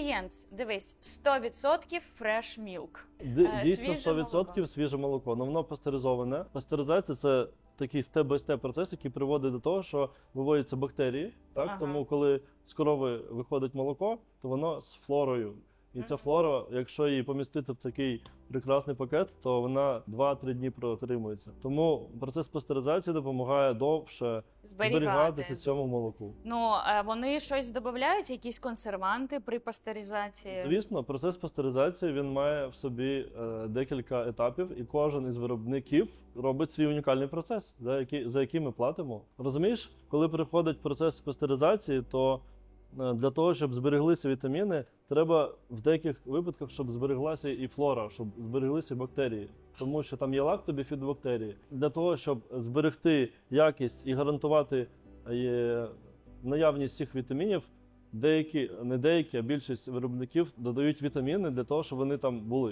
Інгредієнтс, дивись, 100% fresh milk. Ди- Е, Дійсно, свіже 100% молоко. свіже молоко. Ну воно пастеризоване. Пастеризація це такий степ-бай-степ процес, який приводить до того, що виводяться бактерії. Так? Ага. Тому, коли з корови виходить молоко, то воно з флорою. І ця флора, якщо її помістити в такий прекрасний пакет, то вона 2-3 дні протримується. Тому процес пастеризації допомагає довше Зберігати. зберігатися цьому молоку. Ну, е, вони щось додають, якісь консерванти при пастеризації. Звісно, процес пастеризації він має в собі е, декілька етапів, і кожен із виробників робить свій унікальний процес, за який, за який ми платимо. Розумієш, коли приходить процес пастеризації, то для того, щоб збереглися вітаміни, треба в деяких випадках, щоб збереглася і флора, щоб збереглися бактерії. Тому що там є лактобіфідобактерії. Для того, щоб зберегти якість і гарантувати е, наявність цих вітамінів, деякі, не деякі, а більшість виробників додають вітаміни для того, щоб вони там були.